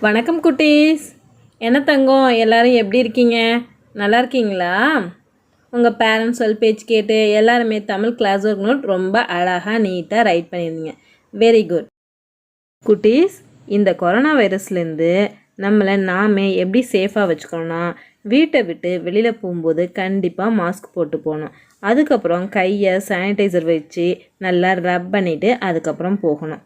வணக்கம் குட்டீஸ். என்ன தங்கம்? எல்லாரும் எப்படி இருக்கீங்க? நல்லா இருக்கீங்களா? உங்கள் பேரண்ட்ஸ் சொல் பேச்சு கேட்டு எல்லாருமே தமிழ் கிளாஸ் ஒர்க் நோட் ரொம்ப அழகாக நீட்டாக ரைட் பண்ணியிருந்தீங்க வெரி குட் குட்டீஸ் இந்த கொரோனா வைரஸ்லேருந்து நம்மளை நாமே எப்படி சேஃபாக வச்சுக்கணும்னா வீட்டை விட்டு வெளியில் போகும்போது கண்டிப்பாக மாஸ்க் போட்டு போகணும். அதுக்கப்புறம் கையை சானிடைசர் வச்சு நல்லா ரப் பண்ணிவிட்டு அதுக்கப்புறம் போகணும்.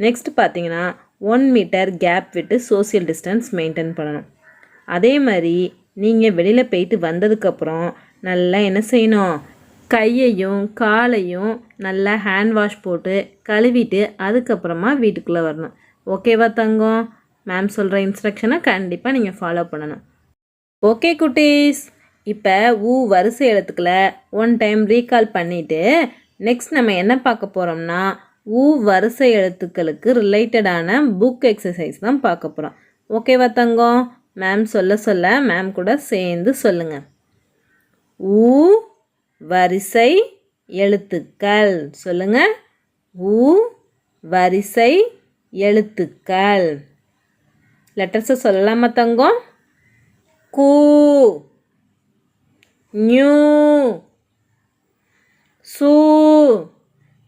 நெக்ஸ்ட் பார்த்தீங்கன்னா ஒன் மீட்டர் கேப் விட்டு சோசியல் டிஸ்டன்ஸ் மெயின்டைன் பண்ணணும். அதே மாதிரி நீங்கள் வெளியில் போயிட்டு வந்ததுக்கப்புறம் நல்லா என்ன செய்யணும்? கையையும் காலையும் நல்லா ஹேண்ட் வாஷ் போட்டு கழுவிட்டு அதுக்கப்புறமா வீட்டுக்குள்ளே வரணும். ஓகேவா தங்கம்? மேம் சொல்கிற இன்ஸ்ட்ரக்ஷனை கண்டிப்பாக நீங்கள் ஃபாலோ பண்ணணும். ஓகே குட்டீஸ். இப்போ ஊ வரிசை எழுத்துக்களை ஒன் டைம் ரீகால் பண்ணிவிட்டு நெக்ஸ்ட் நம்ம என்ன பார்க்க போகிறோம்னா ஊ வரிசை எழுத்துக்களுக்கு ரிலேட்டடான புக் எக்ஸசைஸ் தான் பார்க்க போகிறோம் ஓகேவா தங்கம்? மேம் சொல்ல சொல்ல மேம் கூட சேர்ந்து சொல்லுங்கள் ஊ வரிசை எழுத்துக்கள். சொல்லுங்க. ஊ வரிசை எழுத்துக்கள். லெட்டர்ஸை சொல்லலாமா தங்கம்? கூ. நியூ சூ.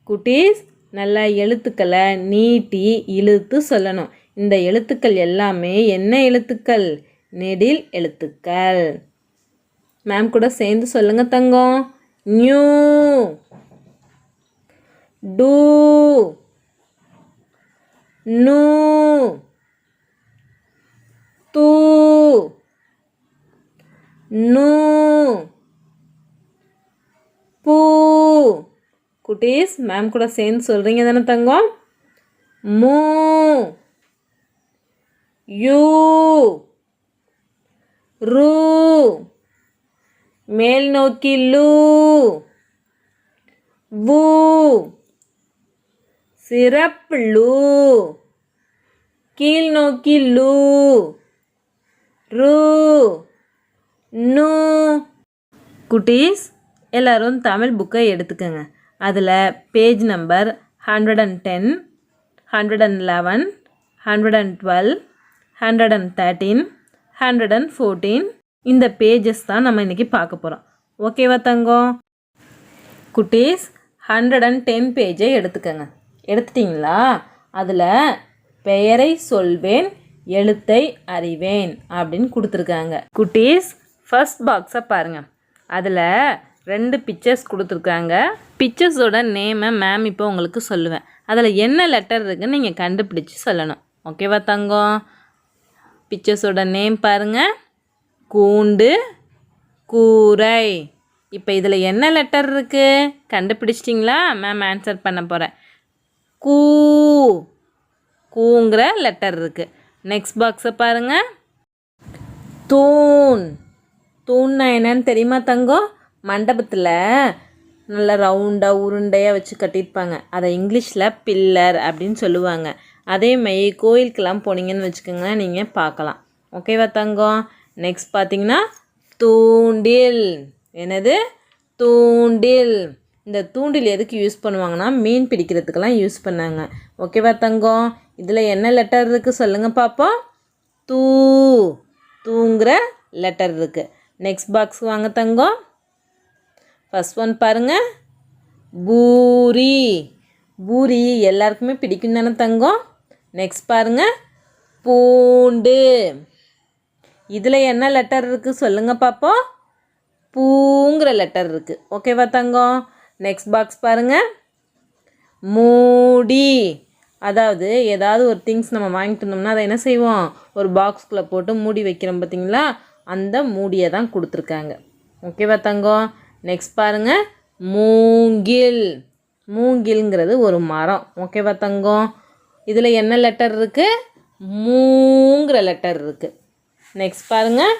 குட்டீஸ் நல்லா எழுத்துக்களை நீட்டி இழுத்து சொல்லணும். இந்த எழுத்துக்கள் எல்லாமே என்ன எழுத்துக்கள்? நெடில் எழுத்துக்கள். மேம் கூட சேர்ந்து சொல்லுங்க தங்கம். நியூ டூ நூ தூ நூ பூ குட்டீஸ் மேம் கூட சேர்ந்து சொல்கிறீங்க தானே தங்கம்? மூ. யூ. ரூ. மேல் நோக்கி லூ. வு. சிறப்பு லூ. கீழ் நோக்கி லூ. ரூ. நூ. குட்டீஸ் எல்லாரும் தமிழ் புக்கை எடுத்துக்கோங்க. அதில் page number hundred and ten hundred and eleven hundred and twelve hundred and thirteen hundred and fourteen இந்த பேஜஸ் தான் நம்ம இன்றைக்கி பார்க்க போகிறோம் ஓகேவா தங்கம்? குட்டீஸ் ஹண்ட்ரட் அண்ட் டென் பேஜை எடுத்துக்கோங்க. எடுத்துட்டிங்களா? அதில் பெயரை சொல்வேன் எழுத்தை அறிவேன் அப்படின்னு கொடுத்துருக்காங்க. குட்டீஸ் ஃபஸ்ட் பாக்ஸை பாருங்கள் அதில் ரெண்டு பிக்சர்ஸ் கொடுத்துருக்காங்க. பிக்சர்ஸோட நேமை மேம் இப்போ உங்களுக்கு சொல்லுவேன். அதில் என்ன லெட்டர் இருக்குதுன்னு நீங்கள் கண்டுபிடிச்சி சொல்லணும். ஓகேவா தங்கம்? பிக்சர்ஸோட நேம் பாருங்கள் கூண்டு கூரை. இப்போ இதில் என்ன லெட்டர் இருக்குது கண்டுபிடிச்சிட்டிங்களா? மேம் ஆன்சர் பண்ண போகிறேன் கூ கூங்கிற லெட்டர் இருக்குது நெக்ஸ்ட் பாக்ஸை பாருங்கள் தூண். தூண்னா என்னன்னு தெரியுமா தங்கம்? மண்டபத்தில் நல்லா ரவுண்டாக உருண்டையாக வச்சு கட்டியிருப்பாங்க. அதை இங்கிலீஷில் பில்லர் அப்படின்னு சொல்லுவாங்க. அதே மாதிரி கோயிலுக்கெல்லாம் போனீங்கன்னு வச்சுக்கோங்களேன் நீங்கள் பார்க்கலாம். ஓகேவா தங்கம்? நெக்ஸ்ட் பார்த்தீங்கன்னா தூண்டில். என்னது? தூண்டில். இந்த தூண்டில் எதுக்கு யூஸ் பண்ணுவாங்கன்னா மீன் பிடிக்கிறதுக்கெல்லாம் யூஸ் பண்ணாங்க. ஓகேவா தங்கம்? இதில் என்ன லெட்டர் இருக்குது சொல்லுங்கள் பார்ப்போம் தூ. தூங்குற லெட்டர் இருக்குது நெக்ஸ்ட் பாக்ஸ் வாங்க தங்கம். ஃபஸ்ட் ஒன் பாருங்கள் பூரி. பூரி எல்லாருக்குமே பிடிக்கும் தானே தங்கம். நெக்ஸ்ட் பாருங்கள் பூண்டு. இதில் என்ன லெட்டர் இருக்குது சொல்லுங்கள் பார்ப்போம் பூங்கிற லெட்டர் இருக்குது ஓகேவா தங்கம்? நெக்ஸ்ட் பாக்ஸ் பாருங்கள் மூடி. அதாவது ஏதாவது ஒரு திங்ஸ் நம்ம வாங்கிட்டு வந்தோம்னா அதை என்ன செய்வோம்? ஒரு பாக்ஸ்குள்ளே போட்டு மூடி வைக்கிறோம் பார்த்தீங்களா அந்த மூடியை தான் கொடுத்துருக்காங்க. ஓகேவா தங்கம்? நெக்ஸ்ட் பாருங்கள் மூங்கில். மூங்கில்ங்கிறது ஒரு மரம். ஓகேவா தங்கம்? இதில் என்ன லெட்டர் இருக்குது மூங்கிற லெட்டர் இருக்குது நெக்ஸ்ட் பாருங்கள்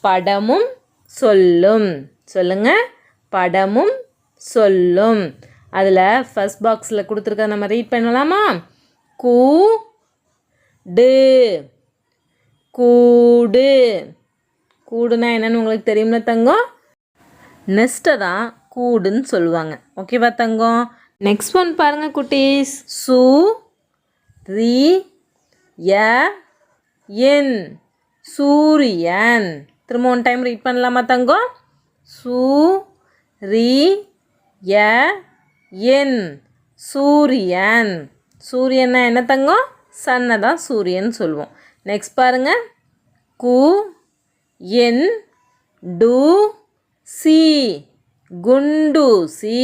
படமும் சொல்லும். சொல்லுங்கள் படமும் சொல்லும். அதில் ஃபஸ்ட் பாக்ஸில் கொடுத்துருக்க நம்ம ரீட் பண்ணலாமா? கூ டு. கூடு. கூடுனா என்னன்னு உங்களுக்கு தெரியும்ல தங்கம்? நெஸ்ட்டை தான் கூடுன்னு சொல்லுவாங்க. ஓகேவா தங்கம்? நெக்ஸ்ட் ஒன் பாருங்கள் குட்டீஸ். சு ரி ய என் சூரியன். திரும்ப ஒன் டைம் ரீட் பண்ணலாமா தங்கம்? சூ ரி ய என் சூரியன். சூரியன்னா என்ன தங்கம்? சன்னை தான் சூரியன் சொல்லுவோம். நெக்ஸ்ட் பாருங்கள் கு என் டு சி. குண்டு சி.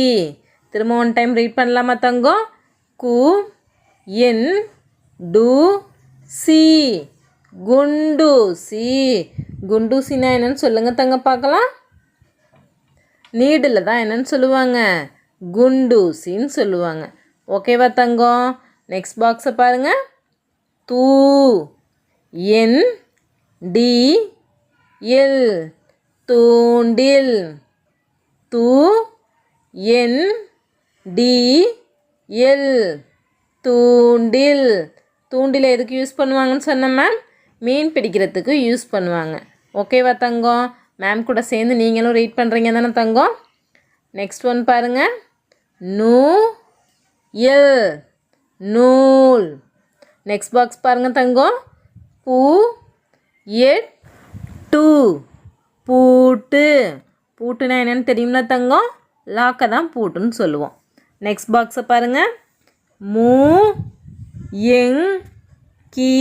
திரும்ப ஒன் டைம் ரீட் பண்ணலாமா தங்கம்? கு என் டு சி. குண்டு சி. குண்டூசினா என்னன்னு சொல்லுங்க தங்க பார்க்கலாம். நீடில் தான் என்னன்னு சொல்லுவாங்க. குண்டூசின்னு சொல்லுவாங்க. ஓகேவா தங்கம்? நெக்ஸ்ட் பாக்ஸை பாருங்க. தூ என் டி எல். தூண்டில். தூ என் டி எல். தூண்டில். தூண்டில் எதுக்கு யூஸ் பண்ணுவாங்கன்னு சொன்னேன் மேம் மீன் பிடிக்கிறதுக்கு யூஸ் பண்ணுவாங்க. ஓகேவா தங்கம்? மேம் கூட சேர்ந்து நீங்களும் ரீட் பண்ணுறீங்க தானே தங்கம்? நெக்ஸ்ட் ஒன் பாருங்கள் நூ எல். நூல். நெக்ஸ்ட் பாக்ஸ் பாருங்க தங்கம். பூ எட் டூ. பூட்டு. பூட்டுனா என்னன்னு தெரியும்ல தங்கம்? லாக்கை தான் பூட்டுன்னு சொல்லுவோம். நெக்ஸ்ட் பாக்ஸை பாருங்கள் மூ எங் கி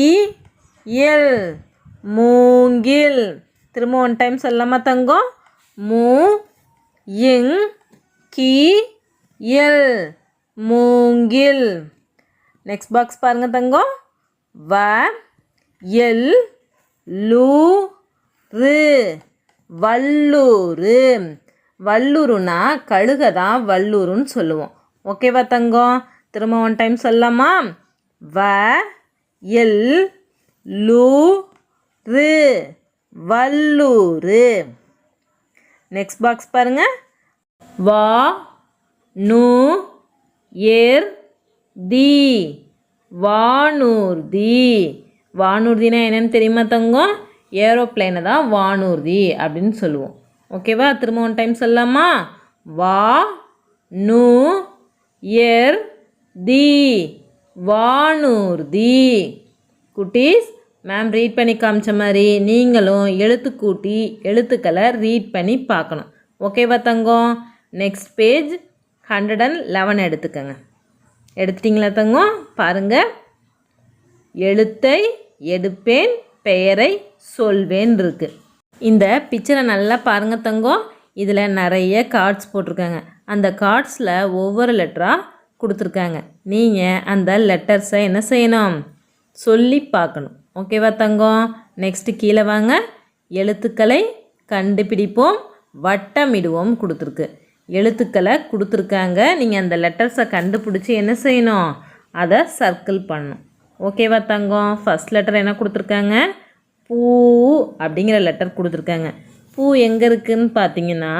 எல். மூங்கில். திரும்ப ஒன் டைம் சொல்லலாமா தங்கம்? மூ எங் கி எல். மூங்கில். நெக்ஸ்ட் பாக்ஸ் பாருங்க தங்கம். வ எல் லூ ரு. வல்லூர். வல்லூருனா கழுக தான் வல்லூருன்னு சொல்லுவோம். ஓகேவா தங்கம்? திரும்ப ஒன் டைம் சொல்லலாமா? வ எல் லூ ரு வல்லூர். நெக்ஸ்ட் பாக்ஸ் பாருங்க. வா நூ ஏர் தி. வானூர்தி. வானூர்தினா என்னன்னு தெரியுமா தங்கம்? ஏரோப்ளைனை தான் வானூர்தி அப்படின்னு சொல்லுவோம். ஓகேவா? திரும்ப ஒன் டைம் சொல்லலாமா? வா நூ ஏர் தி. வானூர்தி. குட்டீஸ் மேம் ரீட் பண்ணி காமிச்ச மாதிரி நீங்களும் எழுத்து கூட்டி எழுத்துக்களை ரீட் பண்ணி பார்க்கணும். ஓகேவா தங்கம்? Next page hundred and eleven எடுத்துக்கோங்க. எடுத்துட்டிங்களா தங்கம்? பாருங்கள் எழுத்தை எடுப்பேன். பெயரை சொல்வேன் இருக்கு இந்த பிக்சரை நல்லா பாருங்க தங்கம் இதில் நிறைய கார்ட்ஸ் போட்டிருக்காங்க. அந்த கார்ட்ஸில் ஒவ்வொரு லெட்டராக கொடுத்துருக்காங்க. நீங்கள் அந்த லெட்டர்ஸை என்ன செய்யணும்? சொல்லி பார்க்கணும். ஓகேவா தங்கம் நெக்ஸ்ட்டு கீழே வாங்க. எழுத்துக்களை கண்டுபிடிப்போம் வட்டமிடுவோம் கொடுத்துருக்கு. எழுத்துக்களை கொடுத்துருக்காங்க. நீங்கள் அந்த லெட்டர்ஸை கண்டுபிடிச்சி என்ன செய்யணும்? அதை சர்க்கிள் பண்ணணும். ஓகேவா தங்கம்? ஃபஸ்ட் லெட்டர் என்ன கொடுத்துருக்காங்க? பூ அப்படிங்கிற லெட்டர் கொடுத்துருக்காங்க. பூ எங்கே இருக்குதுன்னு பார்த்தீங்கன்னா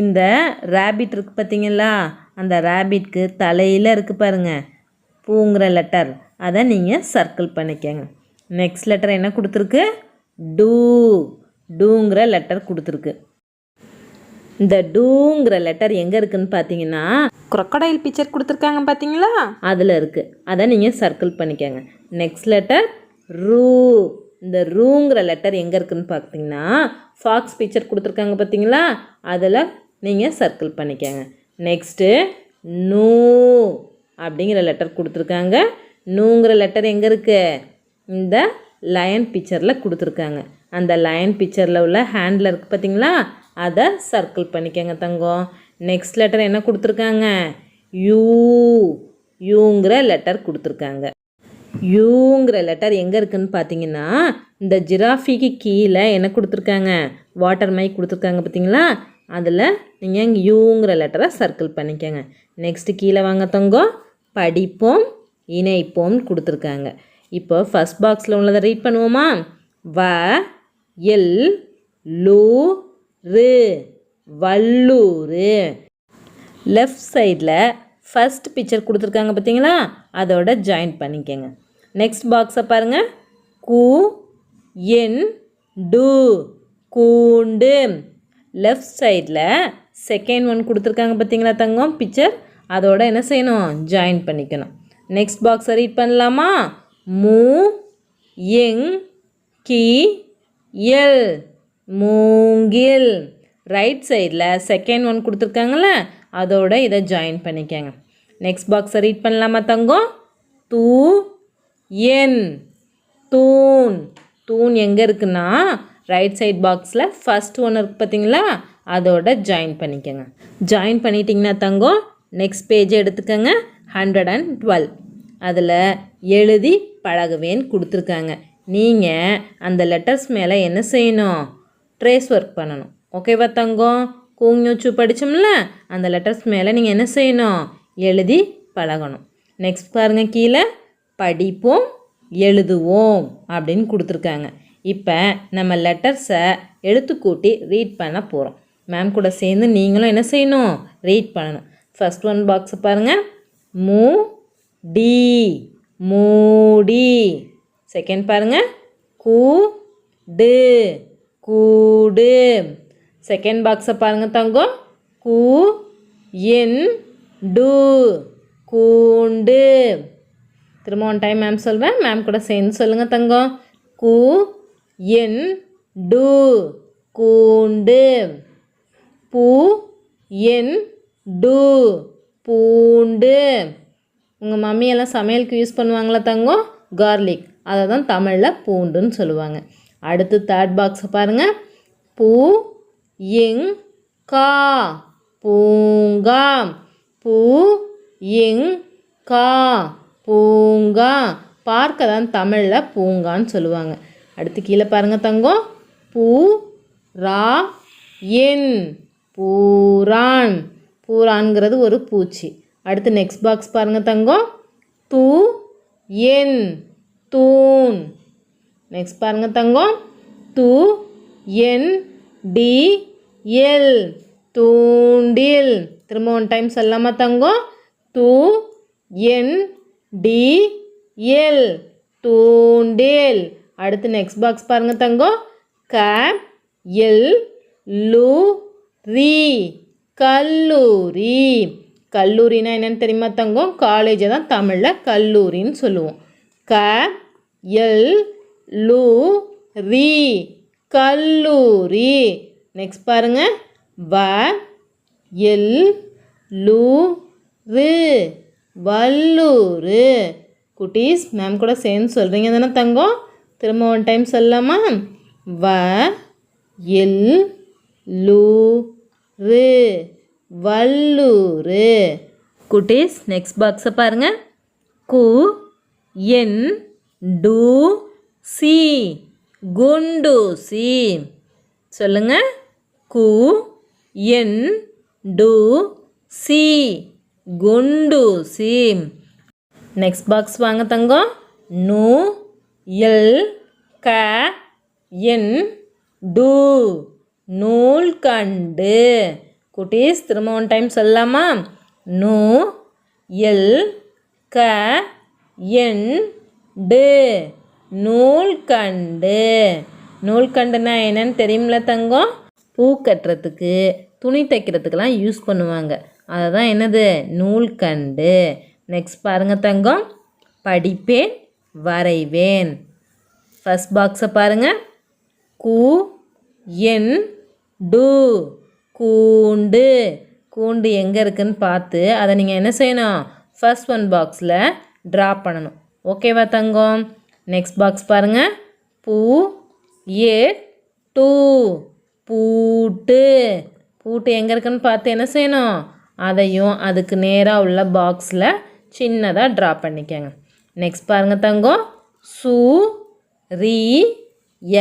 இந்த ரேபிட் இருக்குது பார்த்தீங்களா அந்த ரேபிட்க்கு தலையில் இருக்குது பாருங்கள் பூங்கிற லெட்டர் அதை நீங்கள் சர்க்கிள் பண்ணிக்கங்க. நெக்ஸ்ட் லெட்டர் என்ன கொடுத்துருக்கு? டூ டூங்கிற லெட்டர் கொடுத்துருக்கு. இந்த டூங்கிற லெட்டர் எங்கே இருக்குன்னு பார்த்தீங்கன்னா crocodile பிக்சர் கொடுத்துருக்காங்க பார்த்தீங்களா அதில் இருக்குது அதை நீங்கள் சர்க்கிள் பண்ணிக்கோங்க. நெக்ஸ்ட் லெட்டர் ரூ. இந்த ரூங்கிற லெட்டர் எங்கே இருக்குன்னு பார்த்தீங்கன்னா ஃபாக்ஸ் பிக்சர் கொடுத்துருக்காங்க பார்த்தீங்களா அதில் நீங்கள் சர்க்கிள் பண்ணிக்கோங்க. நெக்ஸ்ட்டு நூ அப்படிங்கிற லெட்டர் கொடுத்துருக்காங்க. நூங்கிற லெட்டர் எங்கே இருக்கு? இந்த லயன் பிக்சரில் கொடுத்துருக்காங்க. அந்த லயன் பிக்சரில் உள்ள ஹேண்டில் இருக்குது பார்த்தீங்களா அதை சர்க்கிள் பண்ணிக்கோங்க தங்கம். நெக்ஸ்ட் லெட்டர் என்ன கொடுத்துருக்காங்க? யூ யூங்கிற லெட்டர் கொடுத்துருக்காங்க. யூங்கிற லெட்டர் எங்கே இருக்குன்னு பார்த்தீங்கன்னா இந்த ஜிராஃபிக்கு கீழே என்ன கொடுத்துருக்காங்க? வாட்டர் மைக் கொடுத்துருக்காங்க பார்த்தீங்களா அதில் நீங்கள் யூங்கிற லெட்டரை சர்க்கிள் பண்ணிக்கோங்க. நெக்ஸ்ட்டு கீழே வாங்க தங்கம். படிப்போம் இணைப்போம் கொடுத்துருக்காங்க. இப்போ ஃபஸ்ட் பாக்ஸில் உள்ளதை ரீட் பண்ணுவோமா? வ எல் லூ ரு வல்லூர் லெஃப்ட் சைடில் ஃபஸ்ட் பிக்சர் கொடுத்துருக்காங்க பார்த்தீங்களா அதோட ஜாயின் பண்ணிக்கோங்க. நெக்ஸ்ட் பாக்ஸை பாருங்கள் கூ என் டு கூண்டு. லெஃப்ட் சைடில் செகண்ட் ஒன் கொடுத்துருக்காங்க பார்த்தீங்களா தங்கம்? பிக்சர் அதோட என்ன செய்யணும்? ஜாயின் பண்ணிக்கணும். நெக்ஸ்ட் பாக்ஸை ரீட் பண்ணலாமா? மூ எங் கி எல். மூங்கில். ரைட் சைடில் செகண்ட் ஒன் கொடுத்துருக்காங்கள அதோட இதை ஜாயின் பண்ணிக்கங்க. நெக்ஸ்ட் பாக்ஸை ரீட் பண்ணலாமா தங்கம் தூ என் தூண். தூண் எங்கே இருக்குன்னா ரைட் சைட் பாக்ஸில் ஃபஸ்ட் ஒன்று இருக்குது பார்த்தீங்களா அதோட ஜாயின் பண்ணிக்கோங்க. ஜாயின் பண்ணிட்டீங்கன்னா தங்கம் நெக்ஸ்ட் பேஜ் எடுத்துக்கோங்க ஹண்ட்ரட் அண்ட் டுவெல் அதில் எழுதி பழகுவேன்னு கொடுத்துருக்காங்க. நீங்கள் அந்த லெட்டர்ஸ் மேலே என்ன செய்யணும்? ட்ரேஸ் ஒர்க் பண்ணணும். ஓகேவா தங்கம் கூங்யூச்சு படித்தோம்ல அந்த லெட்டர்ஸ் மேலே நீங்கள் என்ன செய்யணும்? எழுதி பழகணும். நெக்ஸ்ட் பாருங்கள் கீழே படிப்போம் எழுதுவோம் அப்படின்னு கொடுத்துருக்காங்க. இப்போ நம்ம லெட்டர்ஸை எழுத்துக்கூட்டி ரீட் பண்ண போகிறோம் மேம் கூட சேர்ந்து நீங்களும் என்ன செய்யணும்? ரீட் பண்ணணும். ஃபஸ்ட் ஒன் பாக்ஸை பாருங்கள் மூ டி மூடி. செகண்ட் பாருங்கள் கூ டு. கூடு. செகண்ட் பாக்ஸை பாருங்கள் தங்கம். கூ என் டு. கூண்டு. திரும்ப ஒன் டைம் மேம் சொல்வேன். மேம் கூட சேர்ந்து சொல்லுங்கள் தங்கம். கூ என் டு. கூண்டு. பூ என் டு. பூண்டு. உங்கள் மம்மியெல்லாம் சமையலுக்கு யூஸ் பண்ணுவாங்களா தங்கம்? கார்லிக் அதை தான் தமிழில் பூண்டுன்னு சொல்லுவாங்க. அடுத்து தேர்ட் பாக்ஸை பாருங்கள் பூ எங் கா பூங்கா பூ எங் கா பூங்கா. பார்க்க தான் தமிழில் பூங்கான்னு சொல்லுவாங்க. அடுத்து கீழே பாருங்கள் தங்கம். பூ ரா என் பூரான். பூரான்கிறது ஒரு பூச்சி. அடுத்து நெக்ஸ்ட் பாக்ஸ் பாருங்கள் தங்கம். தூ என் தூண். நெக்ஸ்ட் பாருங்க தங்கம். து என் டி எல். தூண்டில். திரும்ப ஒன் டைம் சொல்லாமா தங்கம்? து என் டி எல். தூண்டில். அடுத்து நெக்ஸ்ட் பாக்ஸ் பாருங்க தங்கம். க எல் லு ரி கல்லூரி. கல்லூரினா என்னென்னு தெரியுமா தங்கம்? காலேஜை தான் தமிழில் கல்லூரின்னு சொல்லுவோம். க எல் லூ ரி கல்லூரி. நெக்ஸ்ட் பாருங்க. வ எல் லூ ரு வல்லூர் குட்டீஸ் மேம் கூட சேர்ந்து சொல்கிறீங்க தானே தங்கம்? திரும்ப ஒன் டைம் சொல்லலாமா? வ எல் லூ ரு வல்லூர் குட்டீஸ் நெக்ஸ்ட் பாக்ஸை பாருங்கள் கு என் டூ சி. குண்டூசி சொல்லுங்க. கு என் டு சி. குண்டூசி நெக்ஸ்ட் பாக்ஸ் வாங்க தங்கம். நு எல் க என் டு. நூல் கண்டு. குட்டீஸ் திரும்ப ஒன் டைம் சொல்லலாமா? நு எல் க என் டு. நூல்கண்டு. நூல்கண்டுனா என்னன்னு தெரியுமில தங்கம்? பூ கட்டுறதுக்கு துணி தைக்கிறதுக்கெல்லாம் யூஸ் பண்ணுவாங்க. அதை தான் என்னது? நூல்கண்டு. நெக்ஸ்ட் பாருங்கள் தங்கம். படிப்பேன் வரைவேன். ஃபஸ்ட் பாக்ஸை பாருங்கள் கூ என் டு. கூண்டு. கூண்டு எங்கே இருக்குதுன்னு பார்த்து அதை நீங்கள் என்ன செய்யணும்? ஃபஸ்ட் ஒன் பாக்ஸில் ட்ரா பண்ணணும். ஓகேவா தங்கம்? நெக்ஸ்ட் பாக்ஸ் பாருங்கள் பூ ஏ டூ. பூட்டு. பூட்டு எங்கே இருக்குன்னு பார்த்து என்ன செய்யணும்? அதையும் அதுக்கு நேராக உள்ள பாக்ஸில் சின்னதாக ட்ரா பண்ணிக்கோங்க. நெக்ஸ்ட் பாருங்கள் தங்கம். சு ரி ய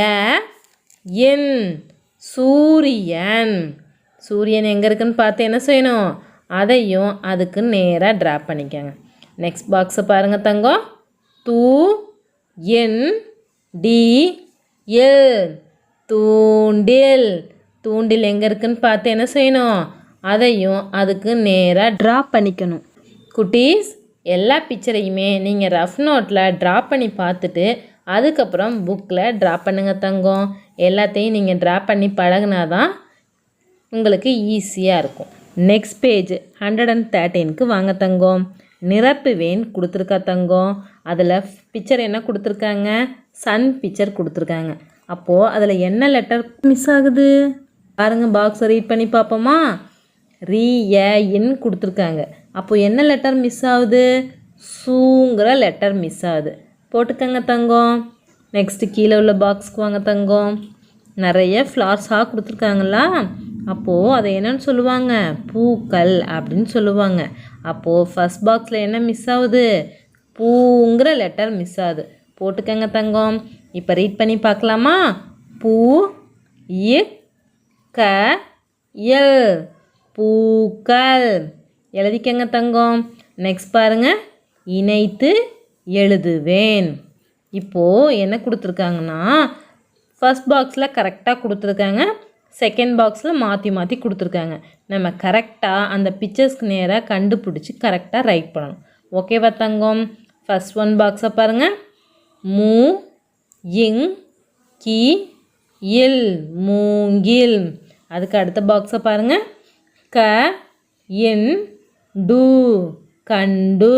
என். சூரியன். சூரியன் எங்கே இருக்குன்னு பார்த்து என்ன செய்யணும்? அதையும் அதுக்கு நேராக ட்ரா பண்ணிக்கோங்க. நெக்ஸ்ட் பாக்ஸை பாருங்கள் தங்கம். தூ என் டி எல் தூண்டில். தூண்டில் எங்கே இருக்குன்னு பார்த்து என்ன செய்யணும்? அதையும் அதுக்கு நேராக ட்ரா பண்ணிக்கணும். குட்டீஸ் எல்லா பிக்சரையுமே நீங்கள் ரஃப் நோட்டில் ட்ரா பண்ணி பார்த்துட்டு அதுக்கப்புறம் புக்கில் ட்ரா பண்ணுங்க தங்கம். எல்லாத்தையும் நீங்கள் ட்ரா பண்ணி பழகுனா தான் உங்களுக்கு ஈஸியாக இருக்கும். நெக்ஸ்ட் பேஜ் ஹண்ட்ரட் அண்ட் தேர்ட்டீனுக்கு வாங்க தங்கம். நிரப்புவேன் கொடுத்துருக்கா தங்கம். அதில் பிக்சர் என்ன கொடுத்துருக்காங்க? சன் பிக்சர் கொடுத்துருக்காங்க. அப்போது அதில் என்ன லெட்டர் மிஸ் ஆகுது? பாருங்க பாக்ஸை ரீட் பண்ணி பார்ப்போமா? ரீ ஏ இன் கொடுத்துருக்காங்க. அப்போ என்ன லெட்டர் மிஸ் ஆகுது? சூங்கிற லெட்டர் மிஸ் ஆகுது. போட்டுக்கங்க தங்கம். நெக்ஸ்ட்டு கீழே உள்ள பாக்ஸ்க்கு வாங்க தங்கம். நிறைய ஃப்ளார்ஸாக கொடுத்துருக்காங்களா? அப்போது அதை என்னன்னு சொல்லுவாங்க? பூக்கள் அப்படின்னு சொல்லுவாங்க. அப்போது ஃபஸ்ட் பாக்ஸில் என்ன மிஸ் ஆகுது? பூங்கிற லெட்டர் மிஸ் ஆகுது. போட்டுக்கங்க தங்கம். இப்போ ரீட் பண்ணி பார்க்கலாமா? பூ இ க எல். பூக்கள். எழுதிக்கங்க தங்கம். நெக்ஸ்ட் பாருங்க. இணைத்து எழுதுவேன். இப்போது என்ன கொடுத்துருக்காங்கன்னா ஃபஸ்ட் பாக்ஸில் கரெக்டாக கொடுத்துருக்காங்க. செகண்ட் பாக்ஸில் மாற்றி மாற்றி கொடுத்துருக்காங்க. நம்ம கரெக்டாக அந்த பிக்சர்ஸ்க்கு நேராக கண்டுபிடிச்சி கரெக்டாக ரைட் பண்ணணும். ஓகேவா தங்கம்? ஃபஸ்ட் ஒன் பாக்ஸை பாருங்கள் மூ இங் கி இல் மூங்கில் அதுக்கு அடுத்த பாக்ஸை பாருங்கள் க இன் டு கண்டு.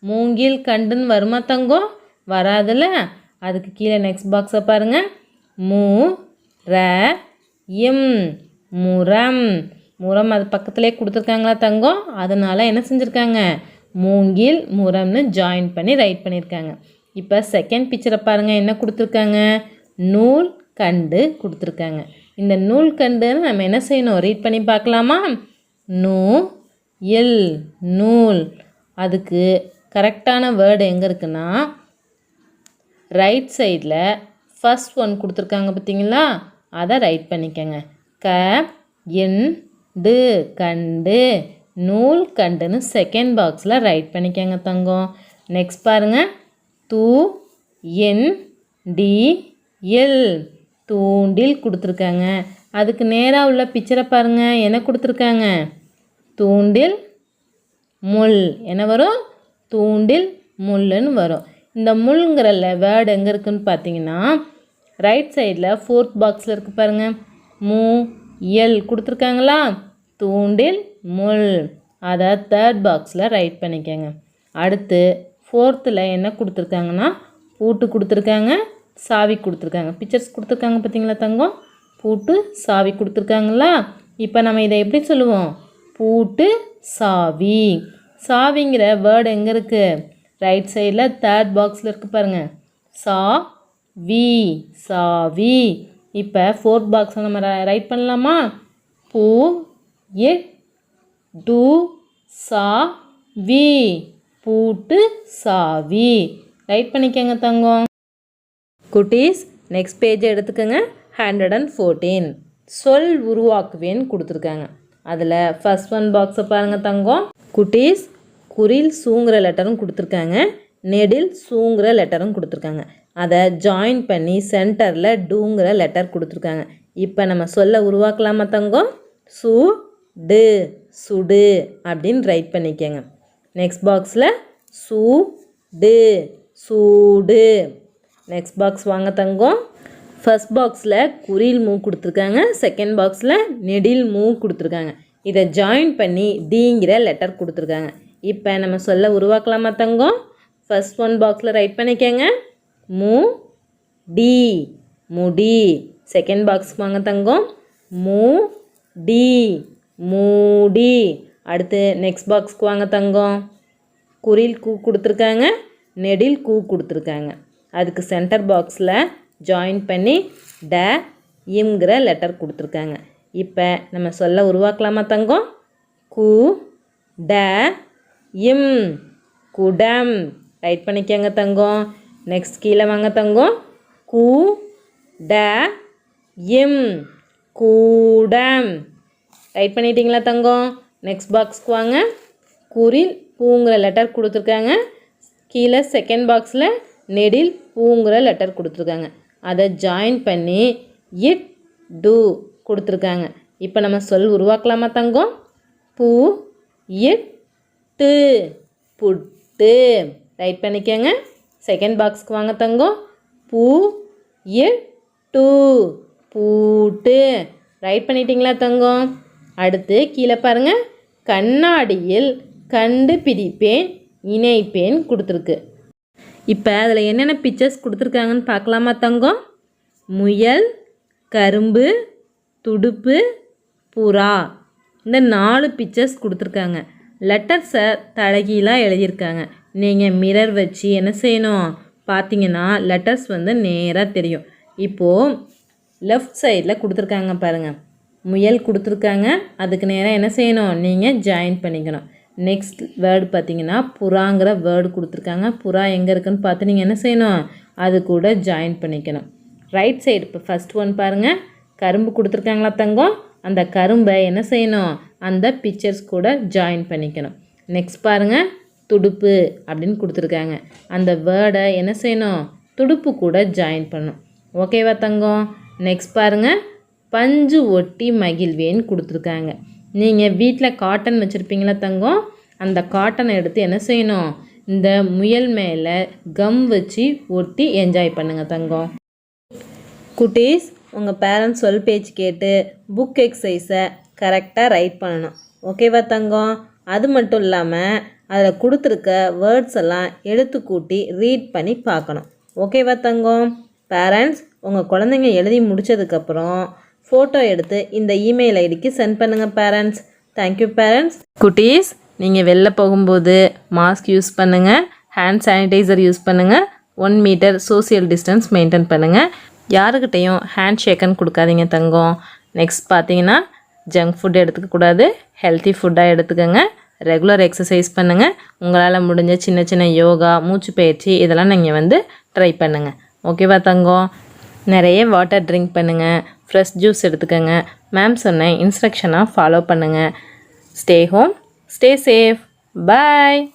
மூங்கில் கண்டுன்னு வருமா தங்கம்? வராதுல்ல. அதுக்கு கீழே நெக்ஸ்ட் பாக்ஸை பாருங்கள் மூ ர இம் முரம். முரம் அது பக்கத்துலேயே கொடுத்துருக்காங்களா தங்கம்? அதனால் என்ன செஞ்சுருக்காங்க? மூங்கில் முரம்னு ஜாயின் பண்ணி ரைட் பண்ணியிருக்காங்க இப்போ செகண்ட் பிக்சரை பாருங்கள் என்ன கொடுத்துருக்காங்க? நூல் கண்டு கொடுத்துருக்காங்க. இந்த நூல் கண்டுன்னு நம்ம என்ன செய்யணும்? ரீட் பண்ணி பார்க்கலாமா? நூ எல் நூல். அதுக்கு கரெக்டான வேர்டு எங்கே இருக்குன்னா ரைட் சைடில் ஃபஸ்ட் ஒன் கொடுத்துருக்காங்க பார்த்தீங்களா? அதை ரைட் பண்ணிக்கங்க. க என் டு கண்டு நூல் கண்டுன்னு செகண்ட் பாக்ஸில் ரைட் பண்ணிக்கங்க தங்கம். நெக்ஸ்ட் பாருங்கள் தூ என் டி எல் தூண்டில் கொடுத்துருக்காங்க. அதுக்கு நேராக உள்ள பிக்சரை பாருங்கள் என்ன கொடுத்துருக்காங்க? தூண்டில் முள். என்ன வரும்? தூண்டில் முள்ளுன்னு வரும். இந்த முள்ங்கிற வேர்டு எங்கே இருக்குதுன்னு பார்த்தீங்கன்னா ரைட் சைடில் ஃபோர்த் பாக்ஸில் இருக்குது பாருங்கள் மூ எல் கொடுத்துருக்காங்களா? தூண்டில் முள். அதை தேர்ட் பாக்ஸில் ரைட் பண்ணிக்கோங்க. அடுத்து ஃபோர்த்தில் என்ன கொடுத்துருக்காங்கன்னா? பூட்டு கொடுத்துருக்காங்க சாவி கொடுத்துருக்காங்க. பிக்சர்ஸ் கொடுத்துருக்காங்க பார்த்தீங்களா தங்கம்? பூட்டு சாவி கொடுத்துருக்காங்களா? இப்போ நம்ம இதை எப்படி சொல்லுவோம்? பூட்டு சாவி. சாவிங்கிற வேர்டு எங்கே இருக்குது ரைட் சைடில் தேர்ட் பாக்ஸில் இருக்குது பாருங்கள் சா வி சாவி இப்போ ஃபோர்த் பாக்ஸை நம்ம ரைட் பண்ணலாமா? பூ எ டு சா வி. பூட்டு சாவி ரைட் பண்ணிக்கங்க தங்கம். குட்டீஸ் நெக்ஸ்ட் பேஜ் எடுத்துக்கோங்க. ஹண்ட்ரட் அண்ட் ஃபோர்டீன் சொல் உருவாக்குவேன்னு கொடுத்துருக்காங்க. அதில் ஃபர்ஸ்ட் ஒன் பாக்ஸை பாருங்கள் தங்கம். குட்டீஸ் குறில் சூங்கிற லெட்டரும் கொடுத்துருக்காங்க. நெடில் சூங்குற லெட்டரும் கொடுத்துருக்காங்க. அதை ஜாயின் பண்ணி சென்டரில் டூங்கிற லெட்டர் கொடுத்துருக்காங்க. இப்போ நம்ம சொல்ல உருவாக்கலாமா தங்கம்? சு டு சுடு அப்படின்னு ரைட் பண்ணிக்கோங்க. நெக்ஸ்ட் பாக்ஸில் சூ டு சூடு. நெக்ஸ்ட் பாக்ஸ் வாங்க தங்கம். ஃபர்ஸ்ட் பாக்ஸில் குரில் மூ கொடுத்துருக்காங்க. செகண்ட் பாக்ஸில் நெடில் மூ கொடுத்துருக்காங்க. இதை ஜாயின் பண்ணி டிங்கிற லெட்டர் கொடுத்துருக்காங்க. இப்போ நம்ம சொல்ல உருவாக்கலாமா தங்கம்? ஃபர்ஸ்ட் ஒன் பாக்ஸில் ரைட் பண்ணிக்கோங்க. மு டி முடி செகண்ட் பாக்ஸ் வாங்க தங்கம். மு டி மூடி அடுத்து நெக்ஸ்ட் பாக்ஸ்க்கு வாங்க தங்கம். குறில் கூ கொடுத்துருக்காங்க. நெடில் கூ கொடுத்துருக்காங்க. அதுக்கு சென்டர் பாக்ஸில் ஜாயின் பண்ணி ட இம்ங்கிற லெட்டர் கொடுத்துருக்காங்க. இப்போ நம்ம சொல்ல உருவாக்கலாமா தங்கம்? கு ட இம் குடம். ரைட் பண்ணிக்கங்க தங்கம். நெக்ஸ்ட் கீழே வாங்க தங்கம். கூ ட இம் கூடம். டைப் பண்ணிட்டீங்களா தங்கம்? நெக்ஸ்ட் பாக்ஸ்க்கு வாங்க. குறில் பூங்கிற லெட்டர் கொடுத்துருக்காங்க. கீழே செகண்ட் பாக்ஸில் நெடில் பூங்கிற லெட்டர் கொடுத்துருக்காங்க. அதை ஜாயின் பண்ணி இட் டு கொடுத்துருக்காங்க. இப்போ நம்ம சொல் உருவாக்கலாமா தங்கம்? பூ இட் டு புட்டு. டைப் பண்ணிக்கோங்க. செகண்ட் பாக்ஸ்க்கு வாங்க தங்கம். பூ இட் டூ. பூட்டு. ரைட் பண்ணிட்டீங்களா தங்கம்? அடுத்து கீழே பாருங்க. கண்ணாடியில் கண்டுபிடிப்பேன் இணைப்பேன் கொடுத்துருக்கு. இப்போ அதில் என்னென்ன பிக்சர்ஸ் கொடுத்துருக்காங்கன்னு பார்க்கலாமா தங்கம்? முயல் கரும்பு துடுப்பு புறா. இந்த நாலு பிக்சர்ஸ் கொடுத்துருக்காங்க. லெட்டர்ஸை தழகிலாம் எழுதியிருக்காங்க. நீங்கள் மிரர் வச்சு என்ன செய்யணும்? பார்த்தீங்கன்னா லெட்டர்ஸ் வந்து நேராக தெரியும். இப்போது லெஃப்ட் சைடில் கொடுத்துருக்காங்க பாருங்கள் முயல் கொடுத்துருக்காங்க. அதுக்கு நேராக என்ன செய்யணும்? நீங்கள் ஜாயின் பண்ணிக்கணும். நெக்ஸ்ட் வேர்டு பார்த்தீங்கன்னா புறாங்கிற வேர்டு கொடுத்துருக்காங்க. புறா எங்கே இருக்குன்னு பார்த்து நீங்கள் என்ன செய்யணும்? அது கூட ஜாயின் பண்ணிக்கணும். ரைட் சைடு இப்போ ஃபஸ்ட் ஒன் பாருங்கள் கரும்பு கொடுத்துருக்காங்களா தங்கம்? அந்த கரும்பை என்ன செய்யணும்? அந்த பிக்சர்ஸ் கூட ஜாயின் பண்ணிக்கணும். நெக்ஸ்ட் பாருங்கள் துடுப்பு அப்படின்னு கொடுத்துருக்காங்க. அந்த வேர்டை என்ன செய்யணும்? துடுப்பு கூட ஜாயின் பண்ணணும். ஓகேவா தங்கம்? நெக்ஸ்ட் பாருங்கள் பஞ்சு ஒட்டி மகிழ்வேன்னு கொடுத்துருக்காங்க. நீங்கள் வீட்டில் காட்டன் வச்சுருப்பீங்களா தங்கம்? அந்த காட்டனை எடுத்து என்ன செய்யணும்? இந்த முயல் மேலே கம் வச்சு ஒட்டி என்ஜாய் பண்ணுங்கள் தங்கம். குட்டீஸ் உங்கள் பேரண்ட்ஸ் சொல் பேச்சு கேட்டு புக் எக்ஸசைஸை கரெக்டாக ரைட் பண்ணணும். ஓகேவா தங்கம்? அது மட்டும் இல்லாமல் அதில் கொடுத்துருக்க வேர்ட்ஸ் எல்லாம் எடுத்து கூட்டி ரீட் பண்ணி பார்க்கணும். ஓகேவா தங்கம்? பேரண்ட்ஸ் உங்கள் குழந்தைங்க எழுதி முடித்ததுக்கப்புறம் ஃபோட்டோ எடுத்து இந்த இமெயில் ஐடிக்கு சென்ட் பண்ணுங்கள் பேரண்ட்ஸ் தேங்க்யூ பேரண்ட்ஸ் குட்டீஸ் நீங்கள் வெளில போகும்போது மாஸ்க் யூஸ் பண்ணுங்கள் ஹேண்ட் சானிடைசர் யூஸ் பண்ணுங்கள் one metre social distance maintain பண்ணுங்கள் யாருக்கிட்டேயும் ஹேண்ட் ஷேக்கன் கொடுக்காதீங்க தங்கம். நெக்ஸ்ட் பார்த்தீங்கன்னா ஜங்க் ஃபுட் எடுத்துக்கக்கூடாது ஹெல்த்தி ஃபுட்டாக எடுத்துக்கோங்க. ரெகுலர் எக்ஸசைஸ் பண்ணுங்கள் உங்களால் முடிஞ்ச சின்ன சின்ன யோகா மூச்சு பயிற்சி இதெல்லாம் நீங்கள் வந்து ட்ரை பண்ணுங்கள் ஓகேவா தங்கம்? நிறைய வாட்டர் ட்ரிங்க் பண்ணுங்கள் ஃப்ரெஷ் ஜூஸ் எடுத்துக்கோங்க. மேம் சொன்ன இன்ஸ்ட்ரக்ஷனாக ஃபாலோ பண்ணுங்கள் stay home stay safe bye